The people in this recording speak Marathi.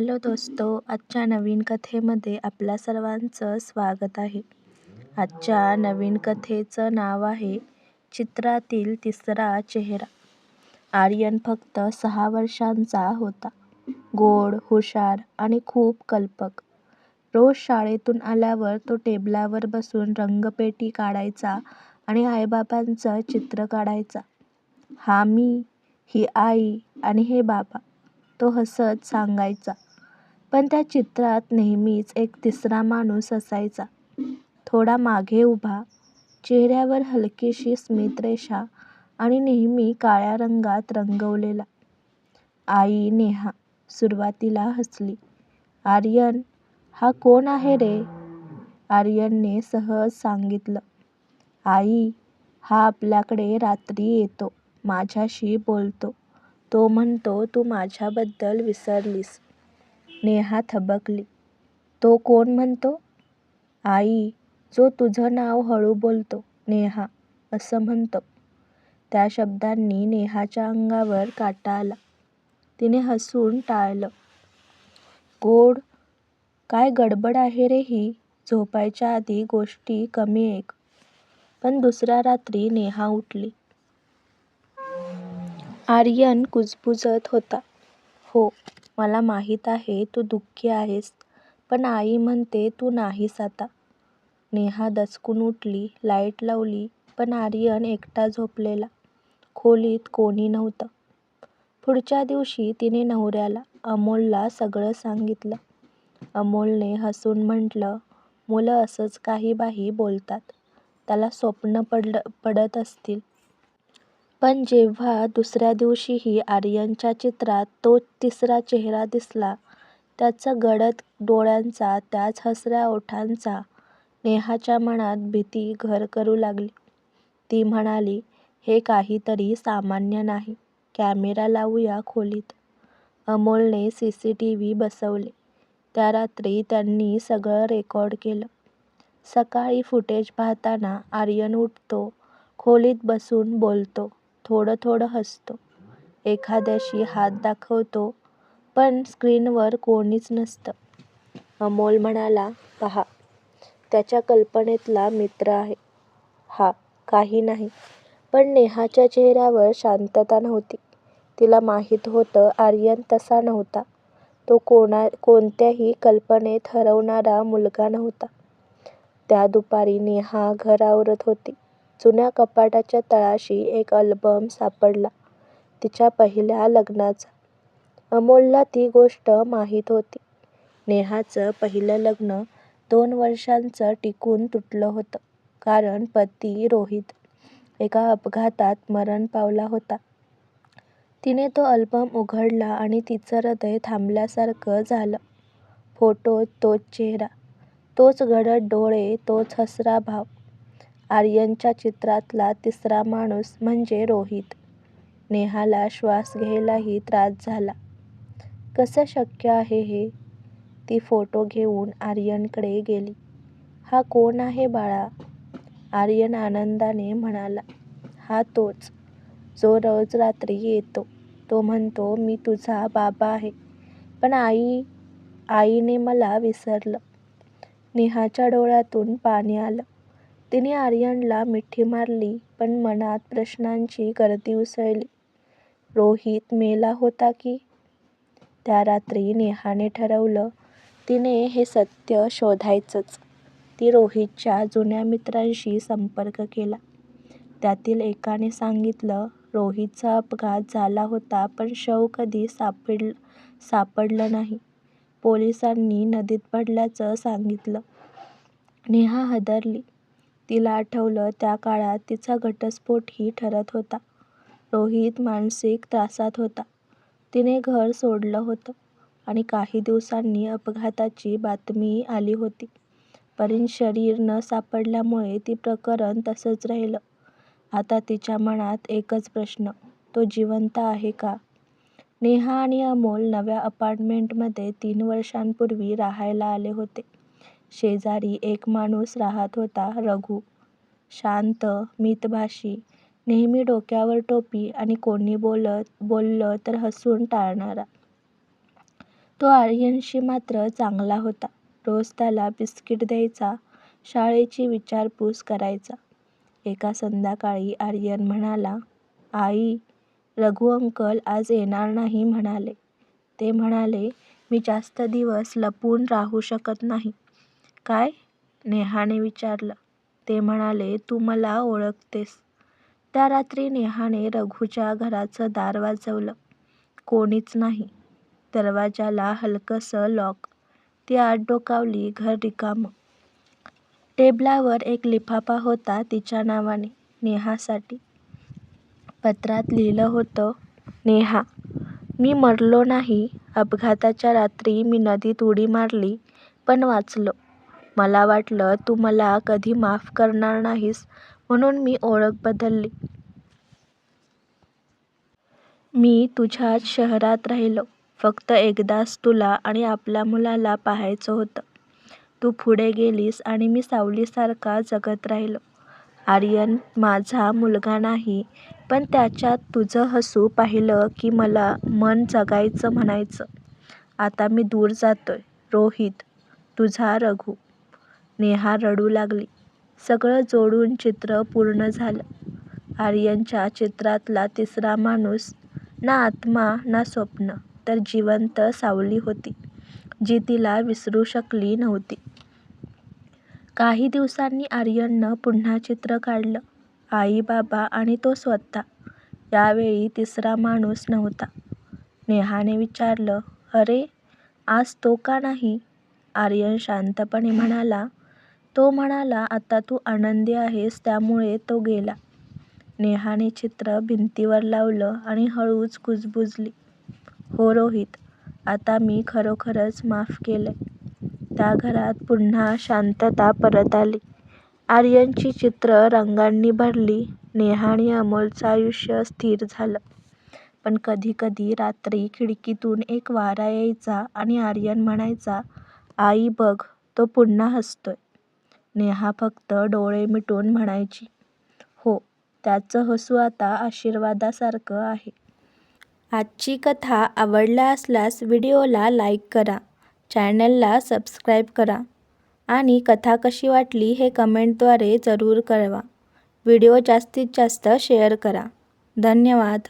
हॅलो दोस्तो आजच्या नवीन कथेमध्ये आपल्या सर्वांचं स्वागत आहे. आजच्या नवीन कथेचं नाव आहे चित्रातील तिसरा चेहरा. आर्यन फक्त सहा वर्षांचा होता. गोड हुशार आणि खूप कल्पक. रोज शाळेतून आल्यावर तो टेबलावर बसून रंगपेटी काढायचा आणि आईबाबांचं चित्र काढायचा. हा मी ही आई आणि हे बाबा. तो हसत सांगायचा. पण त्या चित्रात नेहमीच एक तिसरा माणूस असायचा. थोडा मागे उभा चेहऱ्यावर हलकीशी स्मितरेषा आणि नेहमी काळ्या रंगात रंगवलेला. आई नेहा सुरुवातीला हसली. आर्यन हा कोण आहे रे? आर्यनने सहज सांगितलं. आई हा आपल्याकडे रात्री येतो. माझ्याशी बोलतो. तो म्हणतो तू माझ्याबद्दल विसरलीस. नेहा थबकली. तो कोण म्हणतो? आई जो तुझं नाव हळू बोलतो नेहा असं म्हणतो. त्या शब्दांनी नेहाच्या अंगावर काटा आला. तिने हसून टाळलं. गोड काय गडबड आहे रे ही? झोपायच्या आधी गोष्टी कमी एक. पण दुसऱ्या रात्री नेहा उठली. आर्यन कुजबुजत होता. हो मला माहीत आहे तू दुःखी आहेस. पण आई म्हणते तू नाहीस आता. नेहा दचकून उठली लाइट लावली पण आर्यन एकटा झोपलेला. खोलीत कोणी नव्हतं. पुढच्या दिवशी तिने नवऱ्याला अमोलला सगळं सांगितलं. अमोलने हसून म्हटलं मुलं असंच काही बाही बोलतात. त्याला स्वप्न पडलं पडत असतील. पण जेव्हा दुसऱ्या दिवशीही आर्यनच्या चित्रात तो तिसरा चेहरा दिसला त्याचा गडद डोळ्यांचा त्याच हसऱ्या ओठांचा नेहाच्या मनात भीती घर करू लागली. ती म्हणाली हे काहीतरी सामान्य नाही कॅमेरा लावूया खोलीत. अमोलने सी सी टी व्ही बसवले. त्या रात्री त्यांनी सगळं रेकॉर्ड केलं. सकाळी फुटेज पाहताना आर्यन उठतो खोलीत बसून बोलतो. थोडं थोडं हसतो. एखाद्याशी हात दाखवतो पण स्क्रीनवर कोणीच नसतं. अमोल म्हणाला पहा त्याच्या कल्पनेतला मित्र आहे. हा काही नाही. पण नेहाच्या चेहऱ्यावर शांतता नव्हती. तिला माहीत होतं आर्यन तसा नव्हता. तो कोणा कोणत्याही कल्पनेत हरवणारा मुलगा नव्हता. त्या दुपारी नेहा घर आवरत होती. जुन्या कपाटाच्या तळाशी एक अल्बम सापडला तिच्या पहिल्या लग्नाचा. अमोलला ती गोष्ट माहीत होती. नेहाचं पहिलं लग्न दोन वर्षांचं टिकून तुटलं होतं कारण पती रोहित एका अपघातात मरण पावला होता. तिने तो अल्बम उघडला आणि तिचं हृदय थांबल्यासारखं झालं. फोटोत तोच चेहरा तोच गडद डोळे तोच हसरा भाव. आर्यनच्या चित्रातला तिसरा माणूस म्हणजे रोहित. नेहाला श्वास घ्यायलाही त्रास झाला. कसं शक्य आहे हे? ती फोटो घेऊन आर्यनकडे गेली. हा कोण आहे बाळा? आर्यन आनंदाने म्हणाला. हा तोच. जो रोज रात्री येतो. तो म्हणतो मी तुझा बाबा आहे. पण आई आईने मला विसरलं. नेहाच्या डोळ्यातून पाणी आलं. तिने आर्यनला मिठी मारली पण मनात प्रश्नांची गर्दी उसळली. रोहित मेला होता की? त्या रात्री नेहाने ठरवलं तिने हे सत्य शोधायचंच. ती रोहितच्या जुन्या मित्रांशी संपर्क केला. त्यातील एकाने सांगितलं रोहितचा अपघात झाला होता पण शव कधी सापड सापडलं नाही. पोलिसांनी नदीत पडल्याचं सांगितलं. नेहा हादरली. तिला आठवलं त्या काळात तिचा घटस्फोटही ठरत होता. रोहित मानसिक त्रासात होता. तिने घर सोडलं होतं आणि काही दिवसांनी अपघाताची बातमी आली होती. पण शरीर न सापडल्यामुळे ती प्रकरण तसंच राहिलं. आता तिच्या मनात एकच प्रश्न तो जिवंत आहे का? नेहा आणि अमोल नव्या अपार्टमेंटमध्ये तीन वर्षांपूर्वी राहायला आले होते. शेजारी एक माणूस राहत होता रघु शांत मितभाषी नेहमी डोक्यावर टोपी आणि कोणी बोलत बोललं तर हसून टाळणारा तो आर्यनशी मात्र चांगला होता. रोज त्याला बिस्किट द्यायचा, शाळेची विचारपूस करायचा. एका संध्याकाळी आर्यन म्हणाला, आई, रघू अंकल आज येणार नाही म्हणाले. ते म्हणाले, मी जास्त दिवस लपून राहू शकत नाही. काय? नेहाने विचारलं. ते म्हणाले, तू मला ओळखतेस. त्या रात्री नेहाने रघूच्या घराचं दार वाजवलं. कोणीच नाही. दरवाजाला हलकंसं लॉक. ती आत डोकावली. घर रिकामं. टेबलावर एक लिफाफा होता तिच्या नावाने, नेहासाठी. पत्रात लिहिलं होतं, नेहा, मी मरलो नाही. अपघाताच्या रात्री मी नदीत उडी मारली, पण वाचलो. मला वाटलं तू मला कधी माफ करणार नाहीस म्हणून मी ओळख बदलली. मी तुझ्याच शहरात राहिलो. फक्त एकदाच तुला आणि आपल्या मुलाला पाहायचं होतं. तू पुढे गेलीस आणि मी सावलीसारखा जगत राहिलो. आर्यन माझा मुलगा नाही, पण त्याच्यात तुझं हसू पाहिलं की मला मन जगायचं म्हणायचं. आता मी दूर जातोय. रोहित, तुझा रघू. नेहा रडू लागली. सगळं जोडून चित्र पूर्ण झालं. आर्यनच्या चित्रातला तिसरा माणूस ना आत्मा ना स्वप्न, तर जिवंत सावली होती, जी तिला विसरू शकली नव्हती. काही दिवसांनी आर्यननं पुन्हा चित्र काढलं. आई, बाबा आणि तो स्वतः. यावेळी तिसरा माणूस नव्हता. नेहाने विचारलं, अरे, आज तो का नाही? आर्यन शांतपणे म्हणाला, तो म्हणाला आता तू आनंदी आहेस त्यामुळे तो गेला. नेहाने चित्र भिंतीवर लावलं आणि हळूच कुजबुजली. हो रोहित, आता मी खरोखरच माफ केलंय. त्या घरात पुन्हा शांतता परत आली. आर्यनची चित्रं रंगांनी भरली. नेहा आणि अमोलचं आयुष्य स्थिर झालं. पण कधी कधी रात्री खिडकीतून एक वारा यायचा आणि आर्यन म्हणायचा, आई बघ, तो पुन्हा हसतोय. नेहा फक्त डोळे मिटून म्हणायची, हो, त्याचं हसू आता आशीर्वादासारखं आहे. आजची कथा आवडला असल्यास व्हिडिओला लाईक करा, चॅनलला सबस्क्राईब करा आणि कथा कशी वाटली हे कमेंटद्वारे जरूर कळवा. व्हिडिओ जास्तीत जास्त शेअर करा. धन्यवाद.